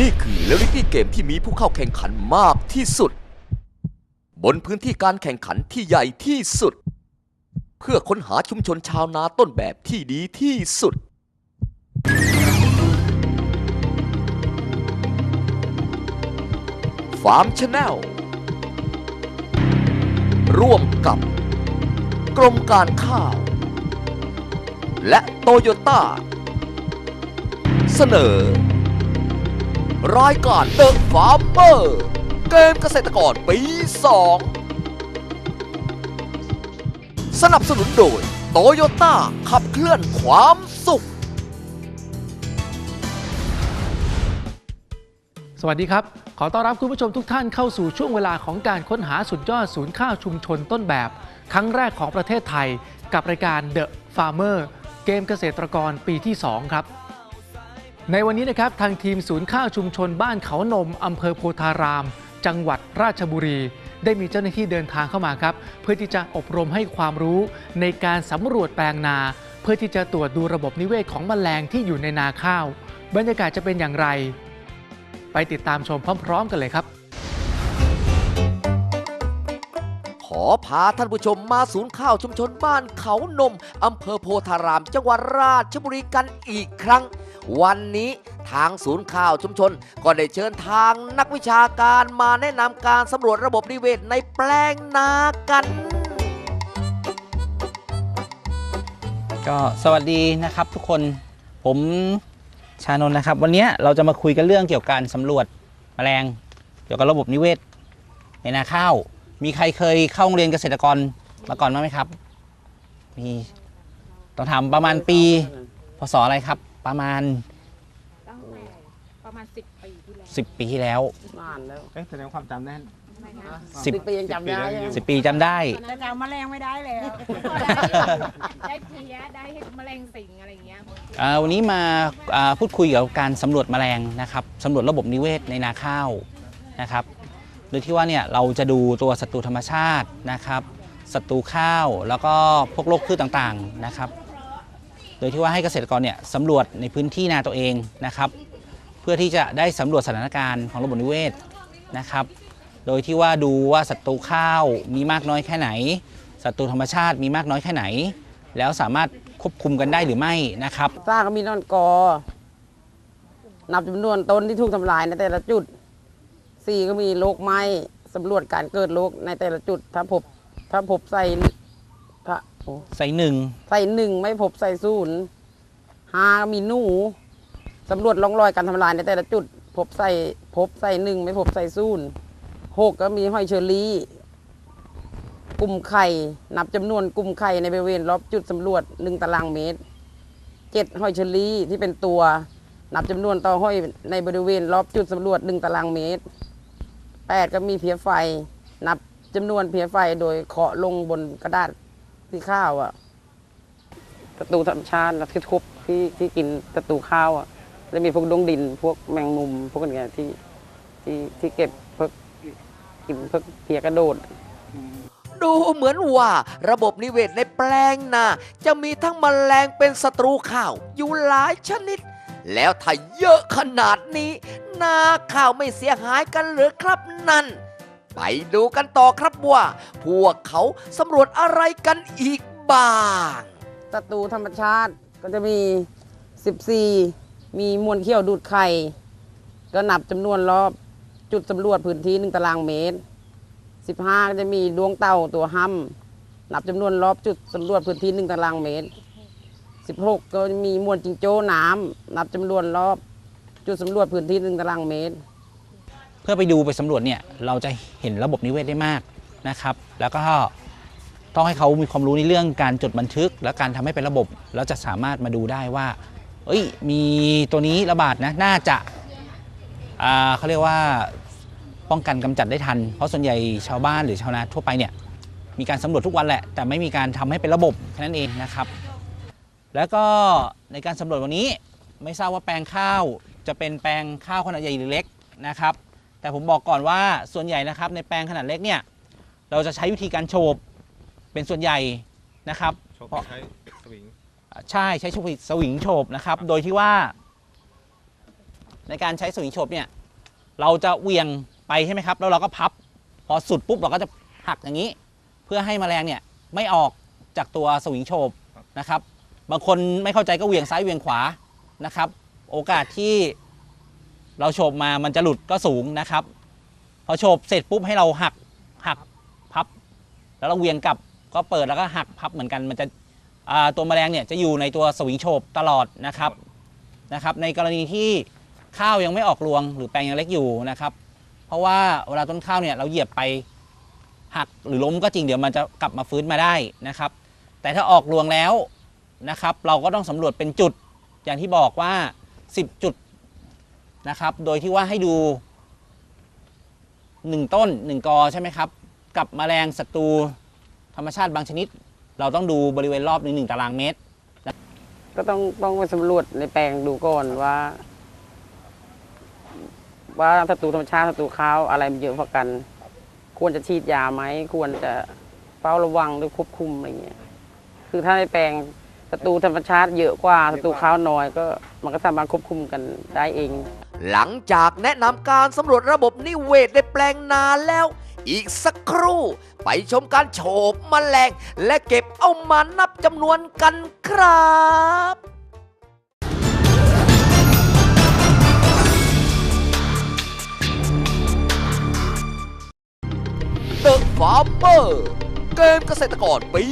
นี่คือเรียลลิตี้เกมที่มีผู้เข้าแข่งขันมากที่สุด บนพื้นที่การแข่งขันที่ใหญ่ที่สุด เพื่อค้นหาชุมชนชาวนาต้นแบบที่ดีที่สุด ฟาร์มชาแนลร่วมกับ กรมการข้าว และโตโยต้า เสนอ รายการเดอะฟาร์มเมอร์เกมเกษตรกรปี 2 สนับสนุนโดยโตโยต้าขับเคลื่อนความสุข สวัสดีครับ ขอต้อนรับคุณผู้ชมทุกท่านเข้าสู่ช่วงเวลาของการค้นหาสุดยอดศูนย์ข้าวชุมชนต้นแบบ ครั้งแรกของประเทศไทย กับรายการ The Farmer เกมเกษตรกรปีที่ 2 ครับ ในวันนี้นะครับทางทีมศูนย์ข้าวชุมชนบ้านเขานมอำเภอโพธาราม จังหวัดราชบุรี ได้มีเจ้าหน้าที่เดินทางเข้ามาครับ เพื่อที่จะอบรมให้ความรู้ในการสำรวจแปลงนา เพื่อที่จะตรวจดูระบบนิเวศของแมลงที่อยู่ในนาข้าว บรรยากาศจะเป็นอย่างไร ไปติดตามชมพร้อม ๆ กันเลยครับ ขอพาท่านผู้ชมมาศูนย์ข้าวชุมชนบ้านเขานมอำเภอโพธาราม จังหวัดราชบุรีกันอีกครั้ง วันนี้ทางศูนย์ข้าวชุมชน ก็ได้เชิญทางนักวิชาการมาแนะนำการสำรวจระบบนิเวศในแปลงนากัน ก็สวัสดีนะครับทุกคนผมชานนท์นะครับ วันนี้เราจะมาคุยกันเรื่องเกี่ยวกับการสำรวจแมลง เกี่ยวกับระบบนิเวศ ในนาข้าว มีใครเคยเข้าโรงเรียนเกษตรกรมาก่อนบ้างไหมครับ มีต้องถามประมาณปีพศอะไรครับ ประมาณ ตั้งแต่ประมาณ10ปีที่แล้ว10 ปีที่แล้ว นานแล้วเอ๊ะแสดงความจำได้นะคะสิบ ปียังจำได้ยัง10 ปีจำได้ แต่เราแมลงไม่ได้แล้วได้เพลี้ยได้แมลงสิงอะไรอย่างเงี้ยอ่าวันนี้มาอ่าพูดคุยเกี่ยวกับการสำรวจแมลงนะครับสำรวจระบบนิเวศในนาข้าวนะครับ โดยที่ว่าเนี่ยเราจะดูตัวศัตรูธรรมชาตินะครับศัตรูข้าวแล้วก็พวกโรคพืชต่างๆนะครับ โดยที่ว่าให้เกษตรกรเนี่ยสำรวจในพื้นที่นาตัวเองนะครับ เพื่อที่จะได้สำรวจสถานการณ์ของระบบนิเวศนะครับ โดยที่ว่าดูว่าศัตรูข้าวมีมากน้อยแค่ไหนศัตรูธรรมชาติมีมากน้อยแค่ไหน แล้วสามารถควบคุมกันได้หรือไม่นะครับสร้างก็มีนอนกอ นับจำนวนต้นที่ถูกทำลายในแต่ละจุดสี่ก็มีโรคไหม้สำรวจการเกิดโรคในแต่ละจุดถ้าพบถ้าพบใส่ โอ้ใส่หนึ่งใส่หนึ่งไม่พบใส่ศูนย์ห้าก็มีหนูสำรวจร่องรอยการทำลายในแต่ละจุด พบใส่พบใส่หนึ่งไม่พบใส่ศูนย์หกก็มีหอยเชอรี่กลุ่มไข่ นับจำนวนกลุ่มไข่ในบริเวณรอบจุดสำรวจหนึ่งตารางเมตรเจ็ดหอยเชอรี่ที่เป็นตัว นับจำนวนต่อห้อยในบริเวณรอบจุดสำรวจหนึ่งตารางเมตรแปดก็มีเพียไฟ นับจำนวนเพียไฟโดยเคาะลงบนกระดาษ ที่ข้าวอะศัตรูธรรมชาติแล้วที่ทุบที่ที่กินศัตรูข้าวอะแล้วมีพวกดงดินพวกแมงมุม พวกอะไรที่ที่ที่เก็บพิกกินพิกเพียกระโดดดูเหมือนว่าระบบนิเวศในแปลงนาจะมีทั้งแมลงเป็นศัตรูข้าวอยู่หลายชนิด แล้วถ้าเยอะขนาดนี้ นาข้าวไม่เสียหายกันหรือครับนั่น ไปดูกันต่อครับว่า พวกเขาสำรวจอะไรกันอีกบ้างศัตรูธรรมชาติก็จะมี 14 มีมวลเขี้ยวดูดไข่ ก็นับจำนวนรอบจุดสำรวจพื้นที่หนึ่งตารางเมตร 15 ก็จะมีดวงเต่าตัวห้ำนับจำนวนรอบจุดสำรวจพื้นที่หนึ่งตารางเมตร 16 ก็จะมีมวลจิงโจ้น้ำนับจำนวนรอบจุดสำรวจพื้นที่หนึ่งตารางเมตร เพื่อไปดูไปสำรวจเนี่ยเราจะเห็นระบบนิเวศได้มากนะครับ แล้วก็ต้องให้เขามีความรู้ในเรื่องการจดบันทึก และการทำให้เป็นระบบแล้วจะสามารถมาดูได้ว่า เอ้ยมีตัวนี้ระบาดนะน่าจะอ่าเขาเรียกว่าป้องกันกำจัดได้ทัน เพราะส่วนใหญ่ชาวบ้านหรือชาวนาทั่วไปเนี่ยมีการสำรวจทุกวันแหละ แต่ไม่มีการทำให้เป็นระบบแค่นั้นเองนะครับ แล้วก็ในการสำรวจวันนี้ไม่ทราบว่าแปลงข้าวจะเป็นแปลงข้าวขนาดใหญ่หรือเล็กนะครับ แต่ผมบอกก่อนว่าส่วนใหญ่นะครับในแปลงขนาดเล็กเนี่ยเราจะใช้วิธีการโฉบเป็นส่วนใหญ่นะครับโชคเพราะใช้สวิงใช่ใช้สวิงสวิงโฉบนะครับ โดยที่ว่า ในการใช้สวิงโฉบเนี่ยเราจะเหวียงไปใช่ไหมครับ แล้วเราก็พับ พอสุดปุ๊บเราก็จะหักอย่างนี้ เพื่อให้แมลงเนี่ยไม่ออกจากตัวสวิงโฉบนะครับ บางคนไม่เข้าใจก็เหวียงซ้ายเหวียงขวานะครับ โอกาสที่ เราโฉบมามันจะหลุดก็สูงนะครับ พอโฉบเสร็จปุ๊บให้เราหักหักพับ แล้วเราเวียงกลับก็เปิดแล้วก็หักพับเหมือนกันมันจะตัวแมลงเนี่ยจะอยู่ในตัวสวิงโฉบตลอดนะครับนะครับ ในกรณีที่ข้าวยังไม่ออกรวง หรือแปลงยังเล็กอยู่นะครับ เพราะว่าเวลาต้นข้าวเนี่ยเราเหยียบไปหักหรือล้มก็จริงเดี๋ยวมันจะกลับมาฟื้นมาได้นะครับ แต่ถ้าออกรวงแล้วนะครับ เราก็ต้องสำรวจเป็นจุดอย่างที่บอกว่า 10 จุด นะครับ โดยที่ว่าให้ดู 1 ต้น 1 กอใช่ไหมครับ กับแมลงศัตรูธรรมชาติบางชนิด เราต้องดูบริเวณรอบหนึ่งหนึ่งตารางเมตร ก็ต้องต้องไปสำรวจในแปลงดูก่อนว่า ว่าศัตรูธรรมชาติศัตรูข้าวอะไรมันเยอะกว่ากัน ควรจะฉีดยาไหมควรจะเฝ้าระวังหรือควบคุมอะไรเงี้ยคือถ้าในแปลงศัตรูธรรมชาติเยอะกว่าศัตรูข้าวน้อยก็มันก็สามารถควบคุมกันได้เอง หลังจากแนะนำการสำรวจระบบนิเวศในแปลงนาแล้ว อีกสักครู่ไปชมการโฉบแมลง และเก็บเอามานับจำนวนกันครับ The Farmer เกมเกษตรกรปี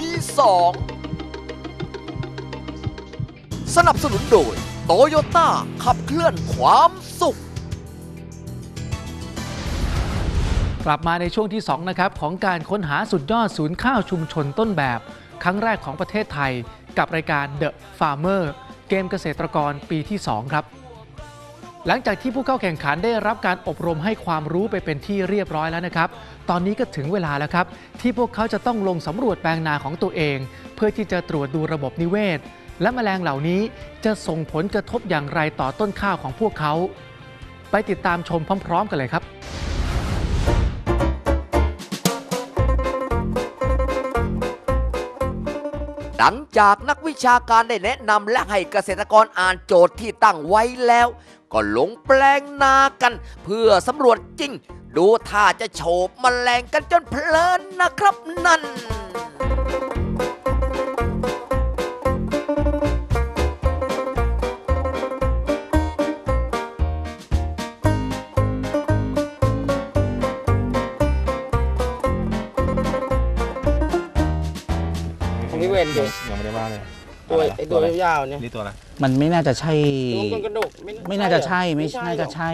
2 สนับสนุนโดย โตโยต้าขับเคลื่อนความสุข กลับมาในช่วงที่ 2 นะครับ ของการค้นหาสุดยอดศูนย์ข้าวชุมชนต้นแบบ ครั้งแรกของประเทศไทย กับรายการ The Farmer เกมเกษตรกรปีที่ 2 ครับ หลังจากที่ผู้เข้าแข่งขันได้รับการอบรมให้ความรู้ไปเป็นที่เรียบร้อยแล้วนะครับ ตอนนี้ก็ถึงเวลาแล้วครับ ที่พวกเขาจะต้องลงสำรวจแปลงนาของตัวเอง เพื่อที่จะตรวจดูระบบนิเวศ และแมลงเหล่านี้จะส่งผลกระทบอย่างไรต่อต้นข้าวของพวกเขา ไปติดตามชมพร้อม ๆ กันเลยครับหลังจากนักวิชาการได้แนะนำและให้เกษตรกรอ่านโจทย์ที่ตั้งไว้แล้ว ก็ลงแปลงนากัน เพื่อสำรวจจริง ดูท่าจะโฉบมแมลงกันจนเพลินนะครับนั่น ไอ้ตัวอะไรยาวๆเนี่ยนี่ตัวอะไรมันไม่น่าจะใช่ดวงก้นกระดกไม่น่าจะใช่ไม่น่าจะใช่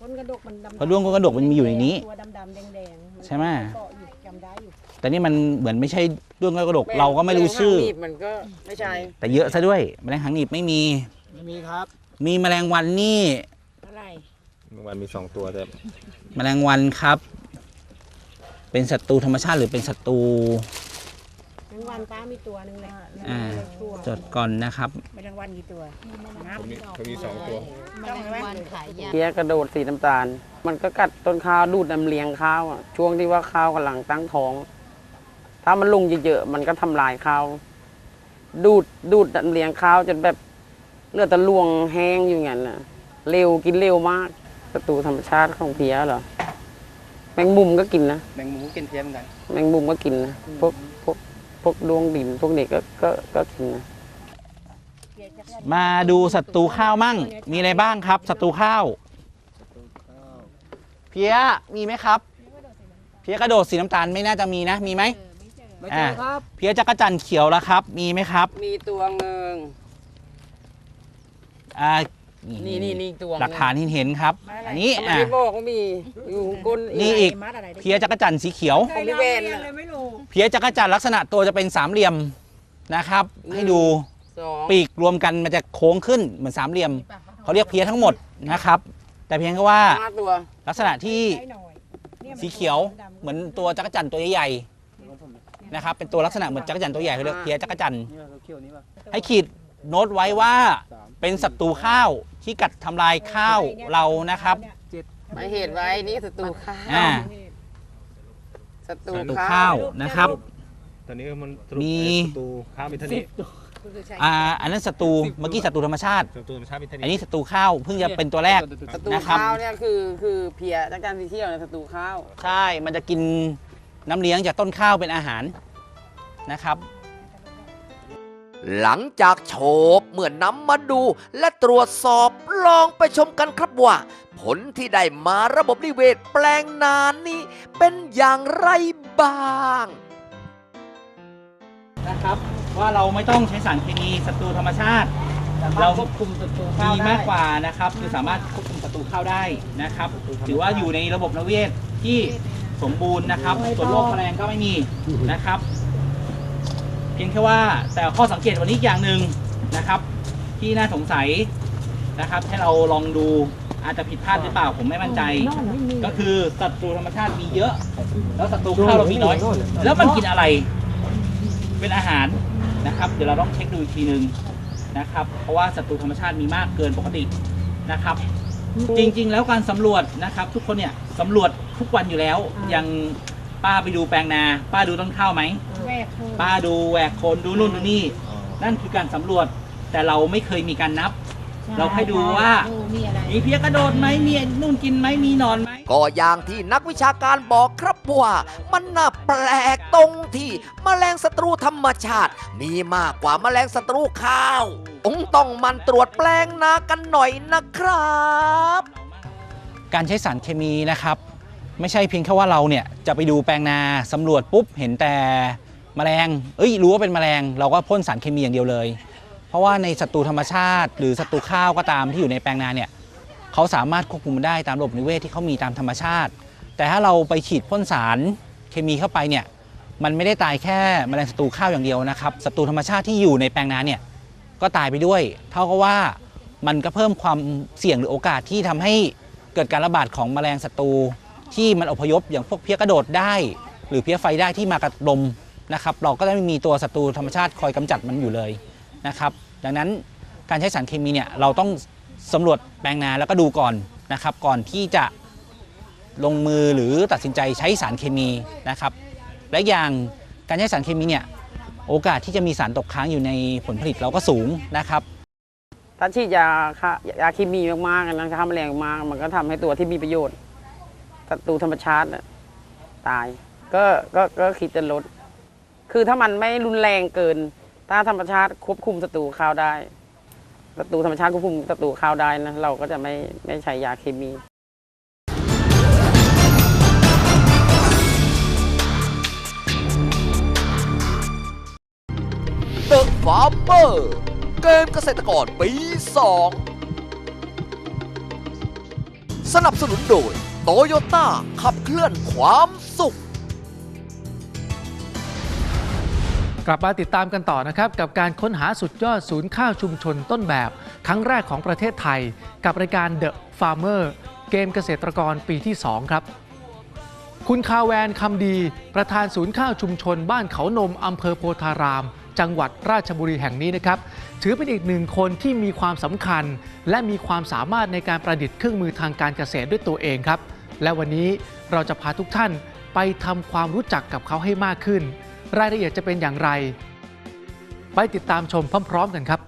ก้นกระดกมันดำๆเพราะด้วงก้นกระดกมันมีอยู่ในนี้ตัวดำๆแดงๆนใช่ไหม เกาะอยู่จำได้อยู่แต่นี่มันเหมือนไม่ใช่ด้วงก้นกระดกเราก็ไม่รู้ชื่อ แมลงหางหนีบมันก็ไม่ใช่แต่เยอะซะด้วยแมลงหางหนีบไม่มี ไม่มีครับ มีแมลงวันนี่เท่าไหร่มันมีสองตัวแต่แมลงวันครับ เป็นศัตรูธรรมชาติหรือเป็นศัตรูแมง วันป้ามีตัวหนึงแหละอ่าชั่วจดก่อนนะครับแมลงวันกี่ตัวนับเขามีเขามีสองตัวต้องแมลงวันขายยาเพี้ยกระโดดสีน้ำตาล มันก็กัดต้นข้าวดูดน้ำเลี้ยงข้าวอะช่วงที่ว่าข้าวกำลังตั้งท้อง ถ้ามันลงเยอะๆมันก็ทำลายข้าวดูดดูดน้ำเลี้ยงข้าวจนแบบเลือดตะลวงแห้งอยู่อย่างนั้นน่ะเร็วกินเร็วมากศัตรูธรรมชาติของเพี้ยเหรอแมงมุมก็กินนะแมงมุมก็กินเพี้ยเหมือนกันแมงมุมก็กินนะพวกพ วกพวกดวงดินพวกนี้ก็ก็ก็กินนะมาดูศัตรูข้าวมั่ง มีอะไรบ้างครับศัตรูข้าว เพี้ยมีไหมครับ เพี้ยกระโดดสีน้ำตาลไม่น่าจะมีนะ มีไหมไม่เจอครับเพี้ยจักรจันทร์เขียวแล้วครับ มีไหมครับ มีตัวหนึ่งอ่า นี่นี่นี่ตัวหลักฐานที่เห็นครับ อันนี้ทำไมอะ ไม่บอกว่ามีอยู่ก้นนี่อีกมัดอะไรได้เพี้ยจักรจันทร์สีเขียว ของพี่เวนเรียน่ะเลยไม่รู้ เพี้ยจักรจันทร์ลักษณะตัวจะเป็นสามเหลี่ยมนะครับ ให้ดูสองปีกรวมกันมันจะโค้งขึ้นเหมือนสามเหลี่ยมเขาเรียกเพี้ยทั้งหมดนะครับ แต่เพียงแค่ว่าห้าตัวลักษณะที่ได้หน่อยนี่มันสีเขียวดำๆเหมือนตัวจักรจันทร์ตัวใหญ่ๆนะครับ เป็นตัวลักษณะเหมือนจักรจันทร์ตัวใหญ่เขาเรียกเพี้ยจักรจันทร์นี่เราเขียวนี้ป่ะให้ขีดโน้ตไว้ว่าเป็นศัตรูข้าว ที่กัดทำลายข้าวเรานะครับ หมายเหตุไว้นี่ศัตรูข้าวอ่าศัตรูศัตรูข้าข้าววนะครับ ตอนนี้มันสรุปมีประตูข้ามไปเท่านี้อ่าอันนั้นศัตรูเมื่อกี้ศัตรูธรรมชาติส่วนตัวธรรมชาติเป็นเทคนิอันคนี้ศัตรูข้าวเพิ่งจะเป็นตัวแรก ศัตรูนะครับ ข้าวเนี่ยคือคือเพียจากการที่เที่ยวในยศัตรูข้าว ใช่ มันจะกินน้ำเลี้ยงจากต้นข้าวเป็นอาหารนะครับ หลังจากโฉบเมื่อนำมาดูและตรวจสอบลองไปชมกันครับว่า ผลที่ได้มาระบบนิเวศแปลงนานนี้เป็นอย่างไรบ้างนะครับว่าเราไม่ต้องใช้สารเคมีศัตรูธรรมชาติ เราควบคุมศัตรูข้าวดีมากกว่านะครับ คือสามารถควบคุมศัตรูข้าวได้นะครับถือว่าอยู่ในระบบนิเวศที่สมบูรณ์นะครับส่วนโรคแมลงก็ไม่มีนะครับ เพียงแค่ว่าแต่ข้อสังเกตวันนี้อีกอย่างหนึ่งนะครับ ที่น่าสงสัยนะครับ ให้เราลองดูอาจจะผิดพลาดหรือเปล่าผมไม่มั่นใจ ก็คือศัตรูธรรมชาติมีเยอะ แล้วศัตรูข้าวเรามีน้อย แล้วมันกินอะไร เป็นอาหารนะครับ เดี๋ยวเราต้องเช็คดูอีกทีหนึ่งนะครับ เพราะว่าศัตรูธรรมชาติมีมากเกินปกตินะครับ จริง ๆ แล้วการสำรวจนะครับ ทุกคนเนี่ยสำรวจทุกวันอยู่แล้วย่าง ป้าไปดูแปลงนา ป้าดูต้นข้าวไหมแวกโคนป้าดูแหวกโคนดูนู่นดูนี่นั่นคือการสำรวจ แต่เราไม่เคยมีการนับ เราแค่ดูว่า ดูมีอะไร มีเพี้ยกระโดดไหมมีนู่นกินไหมมีหนอนไหม ก็อย่างที่นักวิชาการบอกครับว่า มันน่าแปลกตรงที่แมลงศัตรูธรรมชาติ มีมากกว่าแมลงศัตรูข้าวองต้องหมันตรวจแปลงนากันหน่อยนะครับ การใช้สารเคมีนะครับ ไม่ใช่เพียงแค่ว่าเราเนี่ยจะไปดูแปลงนาสำรวจปุ๊บเห็นแต่แมลง เอ้ยรู้ว่าเป็นแมลง เราก็พ่นสารเคมีอย่างเดียวเลย เพราะว่าในศัตรูธรรมชาติ หรือศัตรูข้าวก็ตามที่อยู่ในแปลงนาเนี่ยเขาสามารถควบคุมได้ตามระบบนิเวศที่เขามีตามธรรมชาติ แต่ถ้าเราไปฉีดพ่นสารเคมีเข้าไปเนี่ยมันไม่ได้ตายแค่แมลงศัตรูข้าวอย่างเดียวนะครับศัตรูธรรมชาติที่อยู่ในแปลงนาเนี่ยก็ตายไปด้วย เท่ากับว่ามันก็เพิ่มความเสี่ยงหรือโอกาสที่ทำให้เกิดการระบาดของแมลงศัตรู ที่มันอพยพอย่างพวกเพี้ยกระโดดได้ หรือเพี้ยไฟได้ที่มากับลมนะครับ เราก็จะไม่มีตัวศัตรูธรรมชาติคอยกำจัดมันอยู่เลยนะครับ ดังนั้นการใช้สารเคมีเนี่ยเราต้องสำรวจแปลงนาแล้วก็ดูก่อนนะครับ ก่อนที่จะลงมือหรือตัดสินใจใช้สารเคมีนะครับ และอย่างการใช้สารเคมีเนี่ยโอกาสที่จะมีสารตกค้างอยู่ในผลผลิตเราก็สูงนะครับถ้าฉีดยาฆ่ายาเคมีมากๆนะฆ่าแมลงมาก มันก็ทำให้ตัวที่มีประโยชน์ ศัตรูธรรมชาติตาย ก็ก็ก็คิดจะลด คือถ้ามันไม่รุนแรงเกิน ถ้าธรรมชาติควบคุมศัตรูข้าวได้ศัตรูธรรมชาติควบคุมศัตรูข้าวได้นะเราก็จะไม่ไม่ใช้ยาเคมี The Farmer เกมเกษตรกรปี 2 สนับสนุนโดย โตโยต้าขับเคลื่อนความสุข กลับมาติดตามกันต่อนะครับ กับการค้นหาสุดยอดศูนย์ข้าวชุมชนต้นแบบ ครั้งแรกของประเทศไทย กับรายการ The Farmer เกมเกษตรกรปีที่ 2 ครับ คุณคาแวนคำดี ประธานศูนย์ข้าวชุมชน บ้านเขานมอำเภอโพธาราม จังหวัดราชบุรีแห่งนี้นะครับ ถือเป็นอีกหนึ่งคนที่มีความสำคัญ และมีความสามารถในการประดิษฐ์เครื่องมือทางการเกษตรด้วยตัวเองครับ และวันนี้เราจะพาทุกท่านไปทำความรู้จักกับเขาให้มากขึ้น รายละเอียดจะเป็นอย่างไร ไปติดตามชมพร้อม ๆ กันครับ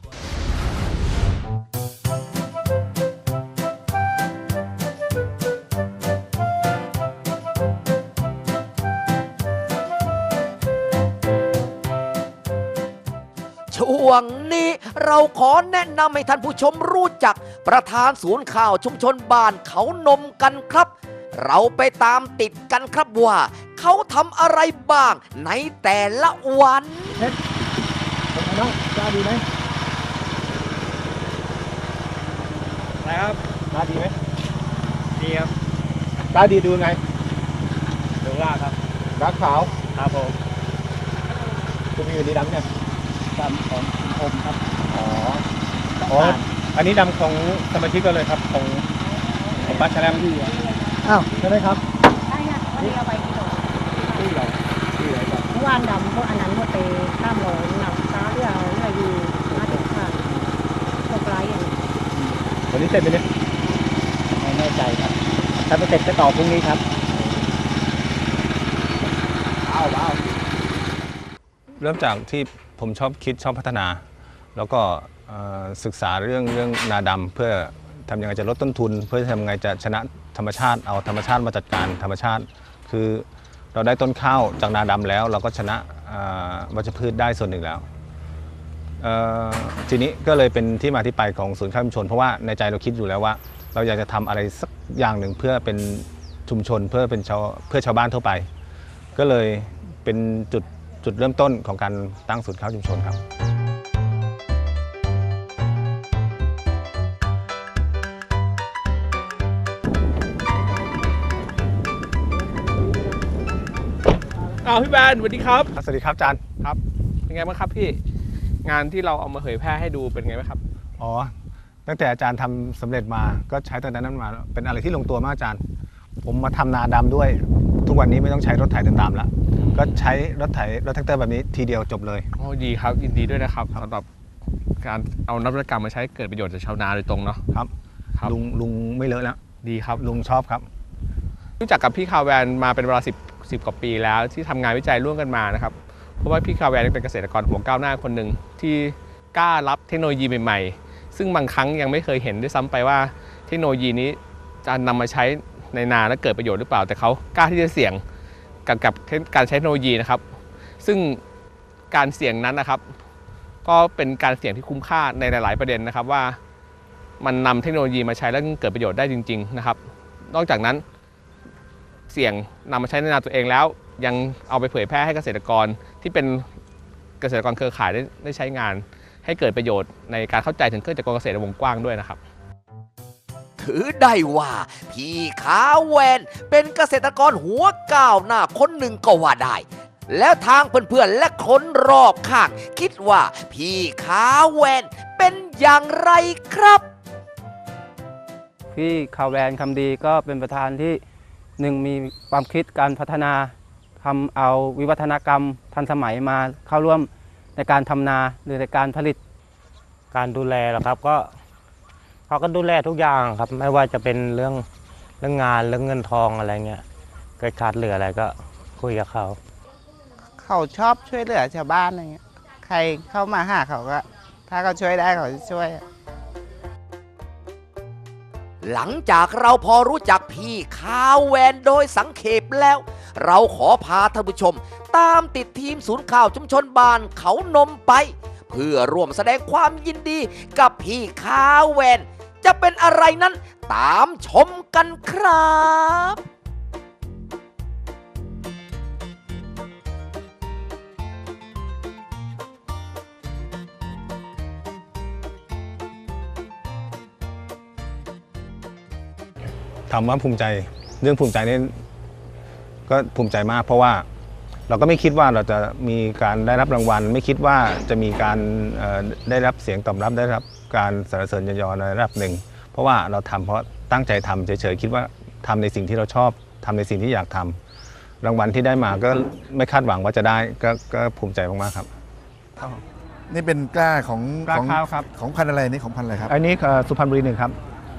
ช่วงนี้เราขอแนะนำให้ท่านผู้ชมรู้จัก ประธานศูนย์ข่าวชุมชนบ้านเขานมกันครับ เราไปตามติดกันครับว่า เขาทำอะไรบ้างในแต่ละวันนะครับตาดีไหมดีครับตาดีดูไงดูลากครับรักขาวครับผมคุณมีอยู่นี่ดำเนี่ยดำของอมครับอ๋ออ๋ออันนี้ดำของสมาชิกก็เลยครับของของป้าชาแลม อ้าวใช่ไหมครับใช่ค่ะวันนี้เอาไปกี่ดอกที่เราที่ไหนครับเมื่อวานดำพวกอันนั้นหมดไปข้ามโลหนักตาเรื่องเรื่องอยู่มาถึงค่ะพวกไรอย่างวันนี้เสร็จไหมเนี่ยไม่แน่ใจครับ ถ้าไม่เสร็จจะต่อพรุ่งนี้ครับว้าวว้าวเริ่มจากที่ผมชอบคิดชอบพัฒนา แล้วก็เอ่อศึกษาเรื่องเรื่องนาดำเพื่อทำยังไงจะลดต้นทุน เพื่อทำยังไงจะชนะ ธรรมชาติเอาธรรมชาติมาจัดการธรรมชาติ คือเราได้ต้นข้าวจากนาดำแล้ว เราก็ชนะวัชพืชได้ส่วนหนึ่งแล้วทีนี้ก็เลยเป็นที่มาที่ไปของศูนย์ข้าวชุมชน เพราะว่าในใจเราคิดอยู่แล้วว่า เราอยากจะทำอะไรสักอย่างหนึ่งเพื่อเป็นชุมชนเพื่อเป็นชาวเพื่อชาวบ้านทั่วไป ก็เลยเป็นจุดจุดเริ่มต้นของการตั้งศูนย์ข้าวชุมชนครับ อ้าวพี่แบนสวัสดีครับ สวัสดีครับอาจารย์ครับ เป็นไงบ้างครับพี่ งานที่เราเอามาเผยแพร่ให้ดูเป็นไงบ้างครับ อ๋อ ตั้งแต่อาจารย์ทำสำเร็จมา ก็ใช้ตอนนั้นมา เป็นอะไรที่ลงตัวมากอาจารย์ ผมมาทำนาดำด้วย ทุกวันนี้ไม่ต้องใช้รถไถเดินตามแล้วก็ใช้รถไถรถแท็กเตอร์แบบนี้ทีเดียวจบเลย โอ้ดีครับยินดีด้วยนะครับสำหรับการเอานวัตกรรมมาใช้เกิดประโยชน์จากชาวนาโดยตรงเนาะ ครับ ครับ ลุงลุงไม่เลอะแล้ว ดีครับ ลุงชอบครับ รู้จักกับพี่คาแวนมาเป็นเวลา10 10กว่าปีแล้วที่ทำงานวิจัยร่วมกันมานะครับ เพราะว่าพี่คาแวนเป็นเกษตรกรหัวก้าวหน้าคนหนึ่งที่กล้ารับเทคโนโลยีใหม่ๆ ซึ่งบางครั้งยังไม่เคยเห็นด้วยซ้ำไปว่าเทคโนโลยีนี้จะนำมาใช้ในนาและเกิดประโยชน์หรือเปล่า แต่เขากล้าที่จะเสี่ยงกับกับการใช้เทคโนโลยีนะครับ ซึ่งการเสี่ยงนั้นนะครับ ก็เป็นการเสี่ยงที่คุ้มค่าในหลาย ๆ ประเด็นนะครับว่ามันนำเทคโนโลยีมาใช้แล้วเกิดประโยชน์ได้จริง ๆ นะครับ นอกจากนั้น เสี่ยงนำมาใช้ในนาตัวเองแล้ว ยังเอาไปเผยแพร่ให้เกษตรกรที่เป็นเกษตรกรเครือข่ายได้ได้ใช้งาน ให้เกิดประโยชน์ในการเข้าใจถึงเครื่องจักรกลเกษตรในวงกว้างด้วยนะครับ ถือได้ว่า พี่ขาแวนเป็นเกษตรกรหัวก้าวหน้าคนหนึ่งก็ว่าได้แล้วทางเพื่อนๆและคนรอบข้าง คิดว่าพี่ขาแวนเป็นอย่างไรครับ พี่คาแวนคำดีก็เป็นประธานที่ หนึ่งมีความคิดการพัฒนาทำเอาวิวัฒนกรรมทันสมัยมาเข้าร่วมในการทำนาหรือในการผลิต การดูแลหรอครับก็เขาก็ดูแลทุกอย่างครับ ไม่ว่าจะเป็นเรื่องเรื่องงานเรื่องเงินทองอะไรเงี้ยเกิดขาดเหลืออะไรก็คุยกับเขา เขาชอบช่วยเหลือชาวบ้านอะไรเงี้ย ใครเข้ามาหาเขาก็ ถ้าเขาช่วยได้เขาจะช่วย หลังจากเราพอรู้จักพี่คาแวนโดยสังเขปแล้ว เราขอพาท่านผู้ชม ตามติดทีมศูนย์ข่าวชุมชนบ้านเขานมไป เพื่อร่วมแสดงความยินดีกับพี่คาแวน จะเป็นอะไรนั้นตามชมกันครับ ถามว่าภูมิใจเรื่องภูมิใจนี่ก็ภูมิใจมาก เพราะว่าเราก็ไม่คิดว่าเราจะมีการได้รับรางวัล ไม่คิดว่าจะมีการเอ่อได้รับเสียงตอบรับได้รับการสรรเสริญเยยอในระดับหนึ่ง เพราะว่าเราทำเพราะตั้งใจทำเฉยๆคิดว่าทำในสิ่งที่เราชอบทำในสิ่งที่อยากทำรางวัลที่ได้มาก็ไม่คาดหวังว่าจะได้ก็ก็ภูมิใจมากๆครับ นี่เป็นกล้าของกล้าของข้าวครับของพันธุ์อะไรนี่ของพันธุ์อะไรครับ อันนี้เอ่อสุพรรณบุรีหนึ่งครับ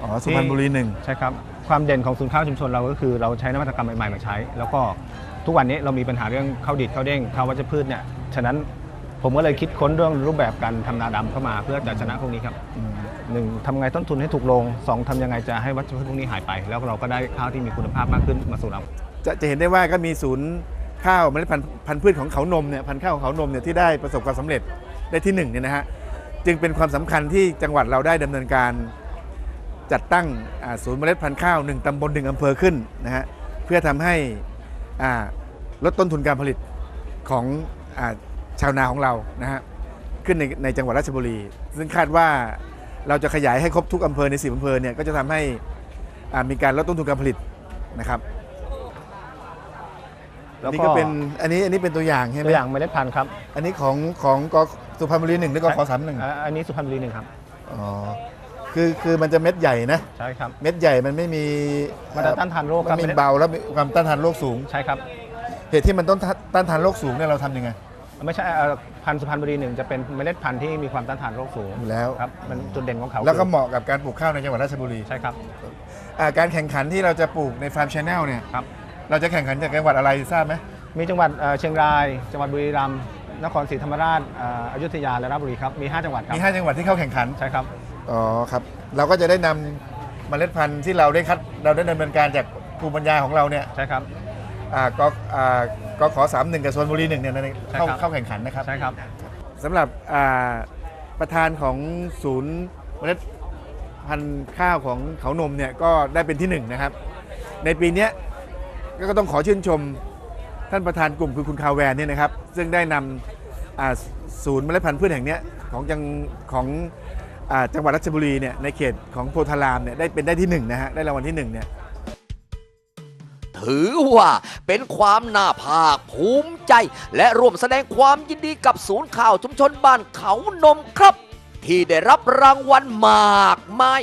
อ๋อสุพรรณบุรีหนึ่งใช่ครับ ความเด่นของศูนย์ข้าวชุมชนเราก็คือเราใช้นวัตกรรมใหม่ๆมาใช้ แล้วก็ทุกวันนี้เรามีปัญหาเรื่องข้าวดิดข้าวเด้งข้าววัชพืชเนี่ยฉะนั้นผมก็เลยคิดค้นเรื่องรูปแบบการทำนาดำเข้ามาเพื่อจะชนะพวกนี้ครับหนึ่งทำไงต้นทุนให้ถูกลงสองทำยังไงจะให้วัชพืชพวกนี้หายไป แล้วเราก็ได้ข้าวที่มีคุณภาพมากขึ้นมาสู่เรา จะจะเห็นได้ว่าก็มีศูนย์ข้าวเมล็ดพันธุ์พันธุ์พืชของเขานมเนี่ยพันธุ์ข้าวของเขานมเนี่ยที่ได้ประสบความสำเร็จได้ที่หนึ่งเนี่ยนะฮะจึงเป็นความสำคัญที่จังหวัดเราได้ดำเนินการ จัดตั้งอ่าศูนย์เมล็ดพันธุ์ข้าวหนึ่งตำบลหนึ่งอำเภอขึ้นนะฮะเพื่อทำให้อ่าลดต้นทุนการผลิตของอาชาวนาของเรานะฮะขึ้นในในจังหวัดราชบุรี ซึ่งคาดว่าเราจะขยายให้ครบทุกอำเภอในสิบอำเภอเนี่ยก็จะทำให้อ่ามีการลดต้นทุนการผลิตนะครับแล้วนี่ก็ก็เป็นอันนี้อันนี้เป็นตัวอย่างใช่ไหมตัวอย่างเมล็ดพันธุ์ครับ อันนี้ของของกสุพรรณบุรีหนึ่งหรือกขอสามหนึ่งอ่าอันนี้สุพรรณบุรีหนึ่งครับอ๋อ คือคือมันจะเม็ดใหญ่นะ ใช่ครับ เม็ดใหญ่มันไม่มีมันจะต้านทานโรคมัครับนมีเบาแล้วมีความต้านทานโรคสูง ใช่ครับ เหตุที่มันต้องต้านทานโรคสูงเนี่ยเราทำยังไง ไม่ใช่เอ่อพันธุ์สุพรรณบุรีหนึ่งจะเป็นเมล็ดพันธุ์ที่มีความต้านทานโรคสูงอยู่แล้ว ครับ มันจุดเด่นของเขาแล้วก็คือเหมาะกับการปลูกข้าวในจังหวัดราชบุรีใช่ครับ อ่าการแข่งขันที่เราจะปลูกในฟาร์มชาแนลเนี่ย ครับ เราจะแข่งขันจากจังหวัดอะไรทราบไหมมีจังหวัดเอ่อเชียงราย จังหวัดบุรีรัมย์ นครศรีธรรมราชอ่าอยุธยา และราชบุรีครับ มี 5 จังหวัดครับ มี5จังหวัดที่เข้าแข่งขัน ใช่ครับ อ๋อครับ เราก็จะได้นำเมล็ดพันธุ์ที่เราได้คัดเราได้ดำเนินการจากภูมิปัญญาของเราเนี่ยใช่ครับ อ่าก็อ่าก็ขอสามหนึ่งกับโซนบุรีหนึ่งเนี่ยในใช่เข้าครับ เข้าแข่งขันนะครับใช่ครับ สำหรับอ่าประธานของศูนย์เมล็ดพันธุ์ข้าวของเขานมเนี่ยก็ได้เป็นที่หนึ่งนะครับ ในปีเนี้ยก็ต้องขอชื่นชมท่านประธานกลุ่มคือคุณคาแวนเนี่ยนะครับ ซึ่งได้นำอ่าศูนย์เมล็ดพันธุ์พืชแห่งเนี้ยของจังของอ่า จังหวัดราชบุรีเนี่ยในเขตของโพธารามเนี่ยได้เป็นได้ที่หนึ่งนะฮะได้รางวัลที่หนึ่งเนี่ยถือว่าเป็นความน่าภาคภูมิใจ และร่วมแสดงความยินดีกับศูนย์ข่าวชุมชนบ้านเขานมครับ ที่ได้รับรางวัลมากมาย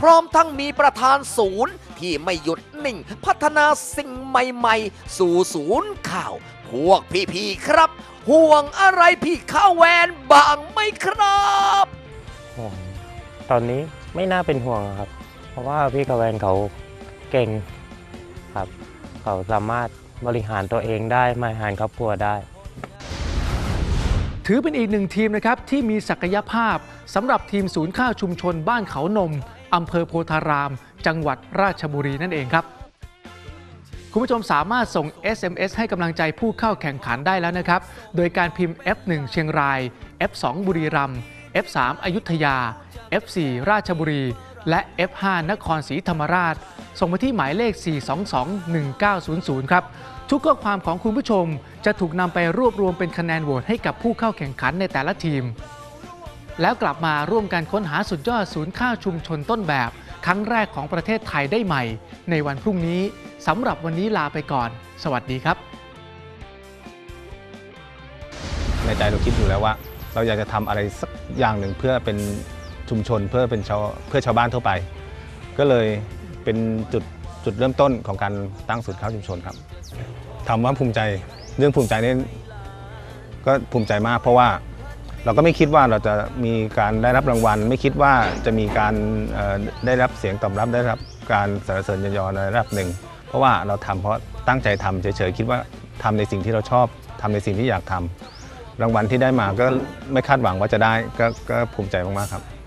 พร้อมทั้งมีประธานศูนย์ที่ไม่หยุดนิ่ง พัฒนาสิ่งใหม่ๆ สู่ศูนย์ข่าว พวกพี่ๆครับ ห่วงอะไรพี่ข้าวแวนบ้างไหมครับ ห่วง ตอนนี้ไม่น่าเป็นห่วงครับ เพราะว่าพี่กแวนเขาเก่งครับ เขาสามารถบริหารตัวเองได้บริหารครอบครัวได้ ถือเป็นอีกหนึ่งทีมนะครับที่มีศักยภาพสำหรับทีมศูนย์ข้าวชุมชนบ้านเขานมอำเภอโพธาราม จังหวัดราชบุรีนั่นเองครับ คุณผู้ชมสามารถส่ง SMS ให้กำลังใจผู้เข้าแข่งขันได้แล้วนะครับ โดยการพิมพ์ F1 เชียงราย F2 บุรีรัมย์ F3 อยุธยา F4 ราชบุรี และ F5 นครศรีธรรมราช ส่งมาที่หมายเลข 4221900 ครับ ทุกข้อความของคุณผู้ชมจะถูกนำไปรวบรวมเป็นคะแนนโหวตให้กับผู้เข้าแข่งขันในแต่ละทีม แล้วกลับมาร่วมกันค้นหาสุดยอดศูนย์ข้าวชุมชนต้นแบบ ครั้งแรกของประเทศไทยได้ใหม่ ในวันพรุ่งนี้สำหรับวันนี้ลาไปก่อน สวัสดีครับ ในใจเราคิดอยู่แล้วว่า เราอยากจะทำอะไรสักอย่างหนึ่งเพื่อเป็นชุมชนเพื่อเป็นชาวเพื่อชาวบ้านทั่วไป ก็เลยเป็นจุดจุดเริ่มต้นของการตั้งศูนย์ข้าวชุมชนครับถามว่าภูมิใจเรื่องภูมิใจนี่ก็ภูมิใจมาก เพราะว่าเราก็ไม่คิดว่าเราจะมีการได้รับรางวัล ไม่คิดว่าจะมีการได้รับเสียงตอบรับได้รับการสรรเสริญยนยอในระดับหนึ่ง เพราะว่าเราทำเพราะตั้งใจทำเฉยๆคิดว่าทำในสิ่งที่เราชอบทำในสิ่งที่อยากทำ รางวัลที่ได้มาก็ไม่คาดหวังว่าจะได้ก็ภูมิใจมากครับ